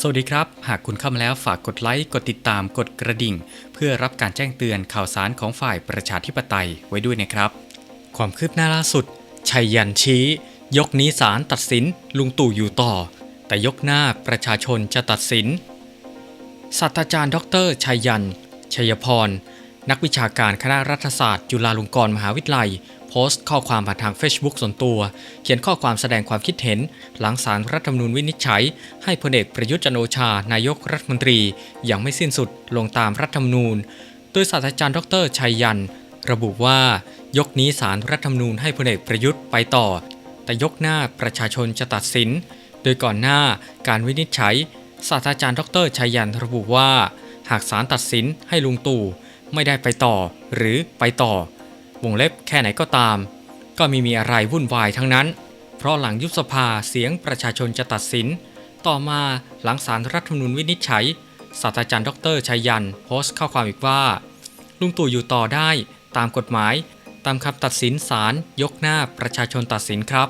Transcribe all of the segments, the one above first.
สวัสดีครับ หากคุณเข้ามาแล้วฝากกดไลค์ กดติดตาม กดกระดิ่ง เพื่อรับการแจ้งเตือนข่าวสารของฝ่ายประชาธิปไตยไว้ด้วยนะครับ ความคืบหน้าล่าสุด ชัยยันชี้ ยกนี้ศาลตัดสิน ลุงตู่อยู่ต่อ แต่ยกหน้าประชาชนจะตัดสิน ศาสตราจารย์ ดร ชัยยัน ชัยพร นักวิชาการคณะรัฐศาสตร์ จุฬาลงกรณ์มหาวิทยาลัย พสต์ข้อความผ่านทาง Facebook ส่วนตัว เขียนข้อความแสดงความคิดเห็น หลังสารรัฐธรรมนูญวินิจฉัย ให้พลเอกประยุทธ์จันโอชา นายกรัฐมนตรี ยังไม่สิ้นสุดลงตามรัฐธรรมนูญ โดยศาสตราจารย์ดรชัยยัน ระบุว่า ยกนี้สารรัฐธรรมนูญให้พลเอกประยุทธ์ไปต่อ แต่ยกหน้าประชาชนจะตัดสิน โดยก่อนหน้าการวินิจฉัยศาสตราจารย์ดรชัยยันระบุว่า หากศาลตัดสินให้ลุงตู่ไม่ได้ไปต่อ หรือไปต่อ วงเล็บแค่ไหนก็ตาม ก็ไม่มีอะไรวุ่นวายทั้งนั้น เพราะหลังยุบสภาเสียงประชาชนจะตัดสิน ต่อมาหลังสารรัฐธรรมนูญวินิจฉัยศาสตราจารย์ดรชัยยัน โพสต์ข้อความอีกว่า ลุงตู่อยู่ต่อได้ตามกฎหมาย ตามคำตัดสินศาลยกหน้าประชาชนตัดสินครับ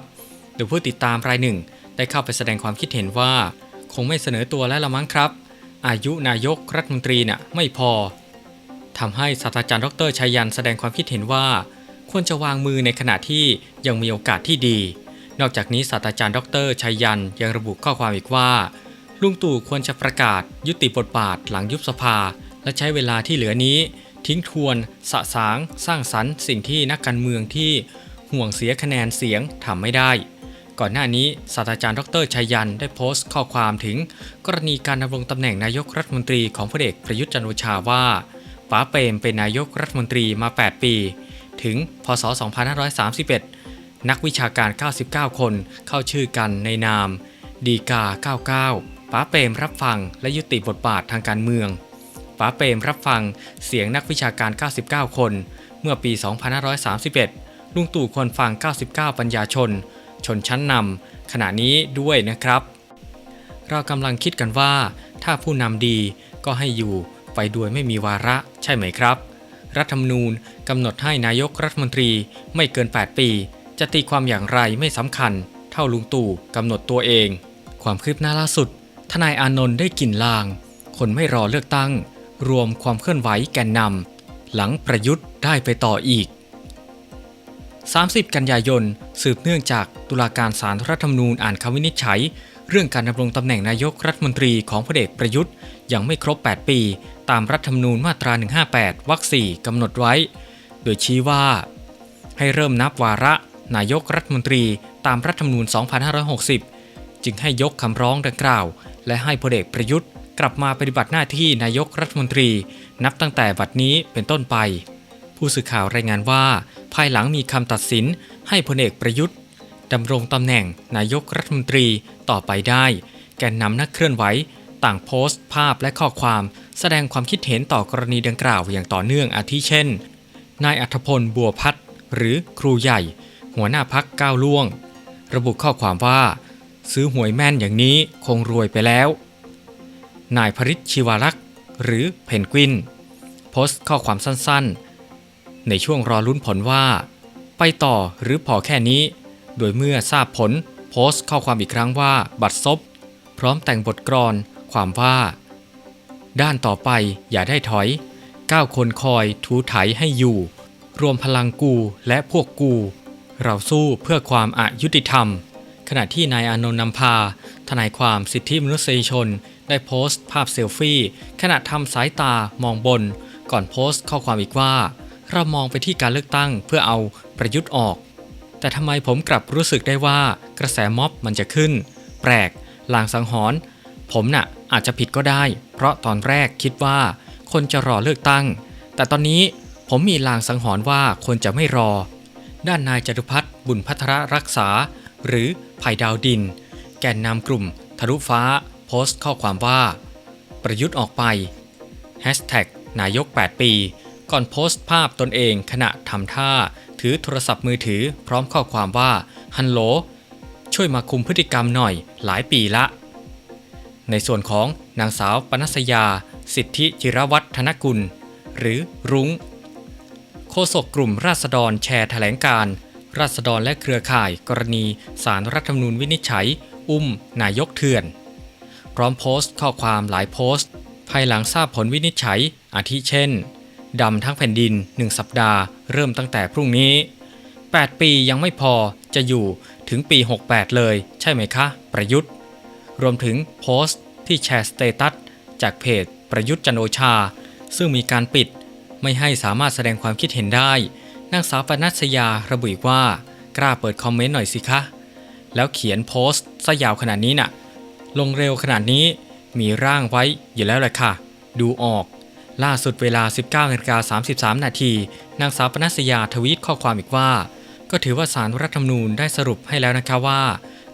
โดยผู้ติดตามรายหนึ่ง ได้เข้าไปแสดงความคิดเห็นว่า คงไม่เสนอตัวแล้วละมั้งครับ อายุนายกรัฐมนตรีน่ะไม่พอ ทำให้ศาสตราจารย์ดรชัยยันแสดงความคิดเห็นว่า ควรจะวางมือในขณะที่ยังมีโอกาสที่ดี นอกจากนี้ศาสตราจารย์ดรชัยยันยังระบุข้อความอีกว่า ลุงตู่ควรจะประกาศ ยุติบทบาทหลังยุบสภา และใช้เวลาที่เหลือนี้ ทิ้งทวน สะสาง สร้างสรรค์ สิ่งที่นักการเมืองที่ห่วงเสียคะแนนเสียงทำไม่ได้ก่อนหน้านี้ศาสตราจารย์ดรชัยยันได้โพสต์ข้อความถึง กรณีการดำรงตำแหน่งนายกรัฐมนตรีของพลเอกประยุทธ์จันโอชาว่า ป๋าเปรมเป็นนายกรัฐมนตรีมา 8 ปี ถึง พศ 2531 นักวิชาการ 99 คนเข้าชื่อกันในนาม ดีกา 99ป๋าเปรมรับฟังและยุติบทบาททางการเมืองป๋าเปรมรับฟังเสียงนักวิชาการ 99 คน เมื่อปี 2531 ลุงตู่ควรฟัง 99 ปัญญาชน ชนชั้นนำขณะนี้ด้วยนะครับ เรากำลังคิดกันว่า ถ้าผู้นำดีก็ให้อยู่ ไปโดยไม่มีวาระใช่ไหมครับ รัฐธรรมนูญกำหนดให้นายกรัฐมนตรีไม่เกิน 8 ปี จะตีความอย่างไรไม่สำคัญ เท่าลุงตู่กำหนดตัวเอง ความคืบหน้าล่าสุด ทนายอานนท์ได้กลิ่นลาง คนไม่รอเลือกตั้ง รวมความเคลื่อนไหวแกนนำหลังประยุทธ์ได้ไปต่ออีก 30 กันยายน สืบเนื่องจากตุลาการศาลรัฐธรรมนูญอ่านคำวินิจฉัย เรื่องการดำรงตำแหน่งนายกรัฐมนตรีของพลเอกประยุทธ์ยังไม่ครบ 8 ปี ตามรัฐธรรมนูญมาตรา 158 วรรค 4กำหนดไว้ โดยชี้ว่า ให้เริ่มนับวาระนายกรัฐมนตรีตามรัฐธรรมนูญ 2560 จึงให้ยกคำร้องดังกล่าว และให้พลเอกประยุทธ์กลับมาปฏิบัติหน้าที่นายกรัฐมนตรี นับตั้งแต่บัดนี้เป็นต้นไป ผู้สื่อข่าวรายงานว่า ภายหลังมีคำตัดสินให้พลเอกประยุทธ์ ดำรงตำแหน่งนายกรัฐมนตรีต่อไปได้ แกนนำนักเคลื่อนไหว ต่างโพสต์ ภาพและข้อความ แสดงความคิดเห็นต่อกรณีดังกล่าวอย่างต่อเนื่องอาทิเช่น นายอัธพลบัวพัฒหรือครูใหญ่ หัวหน้าพักก้าวล่วง ระบุข้อความว่า ซื้อหวยแม่นอย่างนี้คงรวยไปแล้ว นายพริชชิวารักษ์หรือเพนกวิน โพสต์ข้อความสั้นๆ ในช่วงรอลุ้นผลว่า ไปต่อหรือพอแค่นี้ โดยเมื่อทราบผลโพสต์ข้อความอีกครั้งว่าบัตรซบ พร้อมแต่งบทกรอน ความว่า ด้านต่อไปอย่าได้ถอยก้าวคนคอยถูไถให้อยู่ รวมพลังกูและพวกกู เราสู้เพื่อความอายุติธรรม ขณะที่นายอานนท์นำพา ทนายความสิทธิมนุษยชน ได้โพสต์ภาพเซลฟี่ ขณะทำสายตามองบน ก่อนโพสต์ข้อความอีกว่า เรามองไปที่การเลือกตั้งเพื่อเอาประยุทธ์ออก แต่ทำไมผมกลับรู้สึกได้ว่ากระแสม็อบมันจะขึ้น แปลกลางสังหรณ์ผมน่ะอาจจะผิดก็ได้ เพราะตอนแรกคิดว่า คนจะรอเลือกตั้ง แต่ตอนนี้ผมมีลางสังหรณ์ว่าคนจะไม่รอ ด้านนายจตุพัฒน์บุญพัทรรักษา หรือไผ่ดาวดิน แกนนำกลุ่ม ทะลุฟ้า โพสต์ข้อความว่า ประยุทธ์ออกไปนายก 8 ปี ก่อนโพสต์ภาพตนเองขณะทำท่า ถือโทรศัพท์มือถือพร้อมข้อความว่าฮัลโหลช่วยมาคุมพฤติกรรมหน่อยหลายปีละ ในส่วนของนางสาวปนัสยา สิทธิจิรวัฒนกุล หรือรุง้งโฆษกกลุ่มราษฎรแชร์แถลงการ ราษฎรและเครือข่ายกรณีสารรัฐธรรมนูญวินิจฉัย อุ้ม นายกเถื่อน พร้อมโพสต์ข้อความหลายโพสต์ ภายหลังทราบผลวินิจฉัยอาทิเช่น ดำทั้งแผ่นดิน 1 สัปดาห์ เริ่มตั้งแต่พรุ่งนี้ 8 ปียังไม่พอจะอยู่ถึงปี 68 เลยใช่ไหมคะ ประยุทธ์ รวมถึงโพสต์ที่แชร์สเตตัสจากเพจประยุทธ์จันโอชา ซึ่งมีการปิด ไม่ให้สามารถแสดงความคิดเห็นได้ นางสาวปนัสยาระบุอีกว่า กล้าเปิดคอมเมนต์หน่อยสิคะ แล้วเขียนโพสต์ซะยาวขนาดนี้น่ะ ลงเร็วขนาดนี้มีร่างไว้อยู่แล้วแหละค่ะ ดูออก ล่าสุดเวลา 19นาฬิกา33 นาที นางสาวปนัสยาทวีตข้อความอีกว่า ก็ถือว่าสารรัฐธรรมนูญได้สรุปให้แล้วนะคะว่า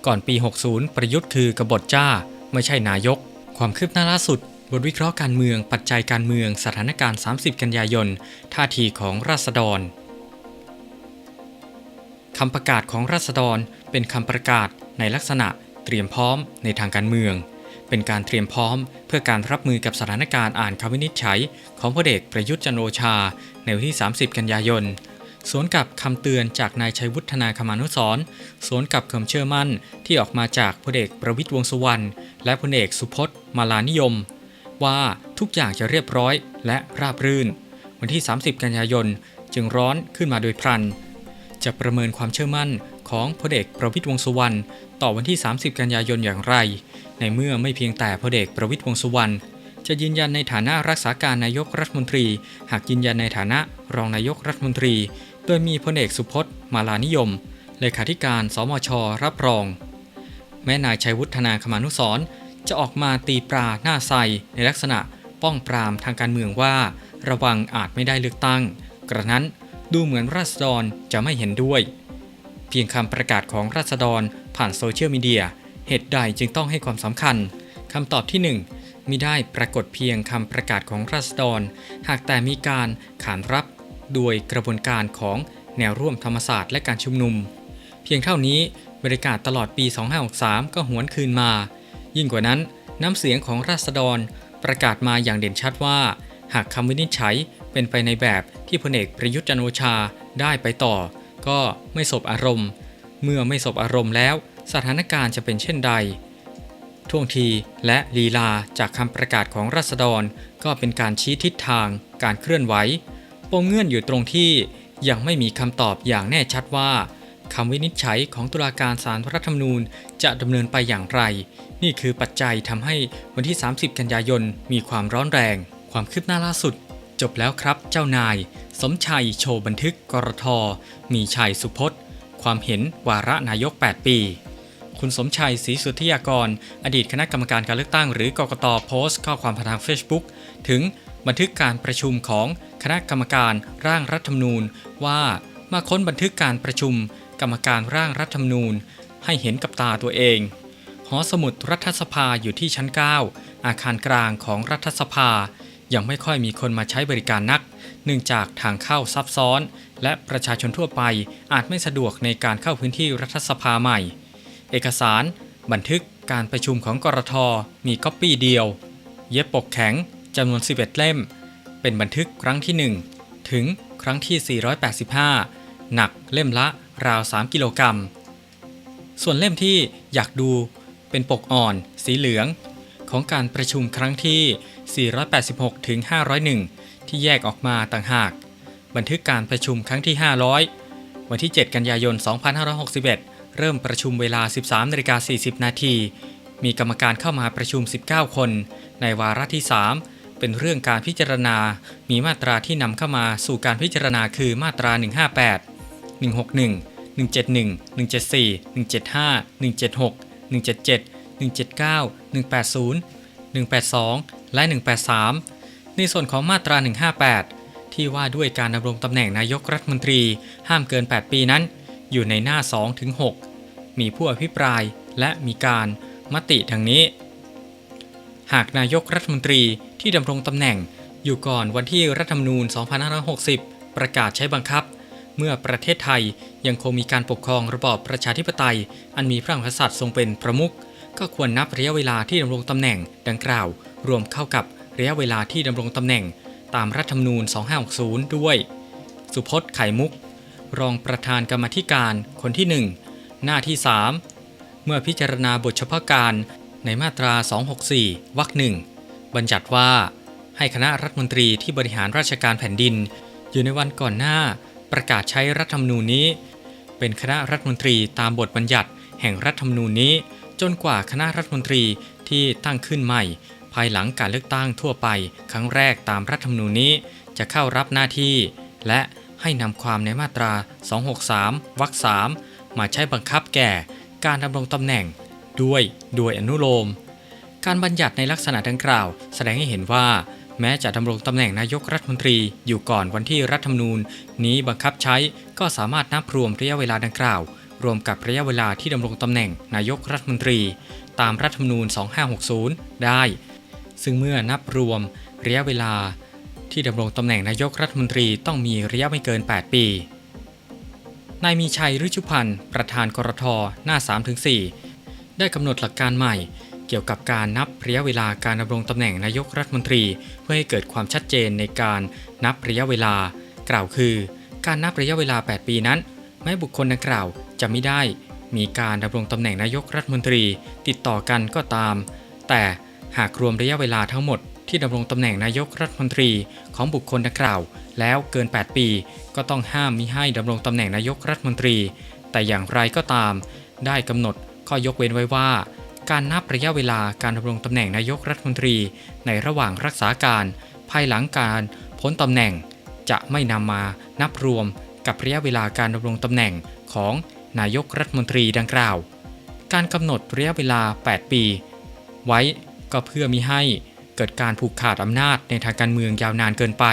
ก่อนปี 60 ประยุทธ์คือกบฏจ้า ไม่ใช่นายก ความคืบหน้าล่าสุด บทวิเคราะห์การเมือง ปัจจัยการเมือง สถานการณ์ 30 กันยายน ท่าทีของราษฎรคำประกาศของราษฎรเป็นคำประกาศในลักษณะเตรียมพร้อมในทางการเมือง เป็นการเตรียมพร้อม เพื่อการรับมือกับสถานการณ์อ่านคำวินิจฉัย ของพลเอกประยุทธ์จันทร์โอชา ในวันที่ 30 กันยายน สวนกับคำเตือนจากนายชัยวุฒนาคมานุสรณ์สวนกับคำเชื่อมั่นที่ออกมาจากพลเอกประวิตรวงสุวรรณและพลเอกสุพจน์มาลานิยม ว่าทุกอย่างจะเรียบร้อยและราบรื่น วันที่ 30 กันยายนจึงร้อนขึ้นมาโดยพลัน จะประเมินความเชื่อมั่นของพลเอกประวิตรวงสุวรรณต่อวันที่ 30 กันยายนอย่างไร ในเมื่อไม่เพียงแต่พลเอกประวิตรวงสุวรรณจะยืนยันในฐานะรักษาการนายกรัฐมนตรี หากยืนยันในฐานะรองนายกรัฐมนตรี โดยมีพลเอกสุพจน์มาลานิยม เลขาธิการสมช รับรอง แม้นายชัยวุฒนาคมานุสรจะออกมาตีปราหน้าใสในลักษณะป้องปรามทางการเมืองว่า ระวังอาจไม่ได้เลือกตั้ง กระนั้น ดูเหมือนราษฎรจะไม่เห็นด้วย เพียงคำประกาศของราษฎรผ่านโซเชียลมีเดีย เหตุใดจึงต้องให้ความสำคัญคำตอบที่ 1 มิได้ปรากฏเพียงคำประกาศของราษฎร หากแต่มีการขานรับโดยกระบวนการของแนวร่วมธรรมศาสตร์และการชุมนุม เพียงเท่านี้บรรยากาศตลอดปี 2563 ก็หวนคืนมา ยิ่งกว่านั้น น้ำเสียงของราษฎรประกาศมาอย่างเด่นชัดว่า หากคำวินิจฉัย เป็นไปในแบบที่พลเอกประยุทธ์จันโอชาได้ไปต่อ ก็ไม่สบอารมณ์ เมื่อไม่สบอารมณ์แล้ว สถานการณ์จะเป็นเช่นใด ท่วงทีและลีลาจากคำประกาศของราษฎรก็เป็นการชี้ทิศทางการเคลื่อนไหวปมเงื่อนอยู่ตรงที่ยังไม่มีคำตอบอย่างแน่ชัดว่าคำวินิจฉัยของตุลาการศาลรัฐธรรมนูญจะดำเนินไปอย่างไร นี่คือปัจจัยทำให้วันที่ 30 กันยายนมีความร้อนแรง ความคืบหน้าล่าสุด จบแล้วครับเจ้านาย สมชัยโชว์บันทึกกรท มีชัยสุพจน์ ความเห็นวาระนายก 8 ปี คุณสมชัยศรีสุทธิยากร อดีตคณะกรรมการการเลือกตั้งหรือกกตโพสต์ข้อความผ่านทาง Facebook ถึงบันทึกการประชุมของคณะกรรมการร่างรัฐธรรมนูญ ว่ามาค้นบันทึกการประชุม กรรมการร่างรัฐธรรมนูญ ให้เห็นกับตาตัวเองหอสมุดรัฐสภาอยู่ที่ชั้น 9 อาคารกลางของรัฐสภา ยังไม่ค่อยมีคนมาใช้บริการนัก เนื่องจากทางเข้าซับซ้อน และประชาชนทั่วไปอาจไม่สะดวกในการเข้าพื้นที่รัฐสภาใหม่ เอกสาร บันทึกการประชุมของกรทมีก๊อปปี้เดียว เย็บปกแข็งจำนวน 11 เล่ม เป็นบันทึกครั้งที่ 1 ถึงครั้งที่ 485 หนักเล่มละราว 3 กิโลกรัม ส่วนเล่มที่อยากดูเป็นปกอ่อน สีเหลือง ของการประชุมครั้งที่ 486 ถึง 501 ที่แยกออกมาต่างหาก บันทึกการประชุมครั้งที่ 500 วันที่ 7 กันยายน 2561 เริ่มประชุมเวลา 13นาฬิกา40 นาที มีกรรมการเข้ามาประชุม 19 คน ในวาระที่ 3 เป็นเรื่องการพิจารณา มีมาตราที่นำเข้ามาสู่การพิจารณาคือมาตรา 158 161 171 174 175 176 177 179 180 182 และ 183 ในส่วนของมาตรา 158 ที่ว่าด้วยการดำรงตำแหน่งนายกรัฐมนตรีห้ามเกิน 8 ปีนั้น อยู่ในหน้า2ถึง6มีผู้อภิปรายและมีการมติดังนี้ หากนายกรัฐมนตรีที่ดำรงตำแหน่งอยู่ก่อนวันที่รัฐธรรมนูญ 2560 ประกาศใช้บังคับ เมื่อประเทศไทยยังคงมีการปกครองระบอบประชาธิปไตย อันมีพระมหากษัตริย์ทรงเป็นประมุข ก็ควรนับระยะเวลาที่ดำรงตำแหน่งดังกล่าว รวมเข้ากับระยะเวลาที่ดำรงตำแหน่ง ตามรัฐธรรมนูญ 2560 ด้วย สุพจน์ไข่มุก รองประธานกรรมธิการคนที่ 1 หน้าที่ 3 เมื่อพิจารณาบทเฉพาะการในมาตรา 264 วรรคหนึ่งบัญญัติว่า ให้คณะรัฐมนตรีที่บริหารราชการแผ่นดิน อยู่ในวันก่อนหน้าประกาศใช้รัฐธรรมนูญนี้ เป็นคณะรัฐมนตรีตามบทบัญญัติแห่งรัฐธรรมนูญนี้ จนกว่าคณะรัฐมนตรีที่ตั้งขึ้นใหม่ ภายหลังการเลือกตั้งทั่วไป ครั้งแรกตามรัฐธรรมนูญนี้ จะเข้ารับหน้าที่ และให้นำความในมาตรา 263วรรค3มาใช้บังคับแก่การดำรงตำแหน่งด้วยโดยอนุโลม การบัญญัติในลักษณะดังกล่าว แสดงให้เห็นว่า แม้จะดำรงตำแหน่งนายกรัฐมนตรีอยู่ก่อนวันที่รัฐธรรมนูญ นี้บังคับใช้ก็สามารถนับรวมระยะเวลาดังกล่าว รวมกับระยะเวลาที่ดำรงตำแหน่งนายกรัฐมนตรี ตามรัฐธรรมนูญ 2560 ได้ ซึ่งเมื่อนับรวมระยะเวลาที่ดำรงตำแหน่งนายกรัฐมนตรีต้องมีระยะไม่เกิน 8 ปี นายมีชัยฤชุพันธ์ประธานกรทหน้า 3-4 ได้กำหนดหลักการใหม่ เกี่ยวกับการนับระยะเวลาการดำรงตำแหน่งนายกรัฐมนตรี เพื่อให้เกิดความชัดเจนในการนับระยะเวลา กล่าวคือ การนับระยะเวลา 8 ปีนั้น แม้บุคคลดังกล่าว จะไม่ได้มีการดำรงตำแหน่งนายกรัฐมนตรีติดต่อกันก็ตาม แต่หากรวมระยะเวลาทั้งหมดที่ดำรงตำแหน่งนายกรัฐมนตรีของบุคคลดังกล่าว แล้วเกิน 8 ปี ก็ต้องห้ามมิให้ดำรงตำแหน่งนายกรัฐมนตรี แต่อย่างไรก็ตาม ได้กำหนดข้อยกเว้นไว้ว่า การนับระยะเวลาการดำรงตำแหน่งนายกรัฐมนตรี ในระหว่างรักษาการ ภายหลังการพ้นตำแหน่ง จะไม่นำมานับรวมกับระยะเวลาการดำรงตำแหน่งของ นายกรัฐมนตรีดังกล่าว การกำหนดระยะเวลา 8 ปี ไว้ก็เพื่อมิให้เกิดการผูกขาดอำนาจในทางการเมืองยาวนานเกินไป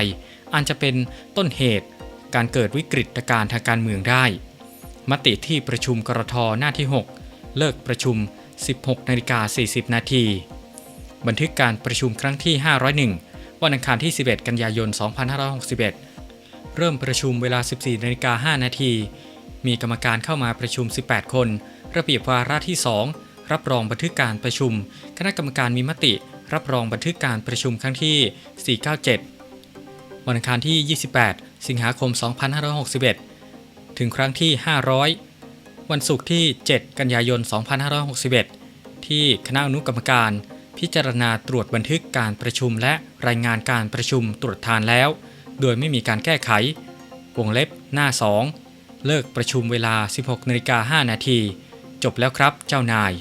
อันจะเป็นต้นเหตุการเกิดวิกฤตการทางการเมืองได้ มติที่ประชุมกรทหน้าที่ 6 เลิกประชุม 16นาฬิกา40 นาทีบันทึกการประชุมครั้งที่ 501 วันอังคารที่ 11 กันยายน 2561 เริ่มประชุมเวลา 14นาฬิกา5นาที มีกรรมการเข้ามาประชุม 18 คน ระเบียบวาระที่ 2 รับรองบันทึกการประชุม คณะกรรมการมีมติ รับรองบันทึกการประชุมครั้งที่ 497 วันอังคารที่ 28 สิงหาคม 2561 ถึงครั้งที่ 500 วันศุกร์ที่ 7 กันยายน 2561 ที่คณะอนุกรรมการ พิจารณาตรวจบันทึกการประชุม และรายงานการประชุมตรวจทานแล้ว โดยไม่มีการแก้ไข วงเล็บหน้า 2 เลิกประชุมเวลา 16นาฬิกา5นาทีจบแล้วครับเจ้านาย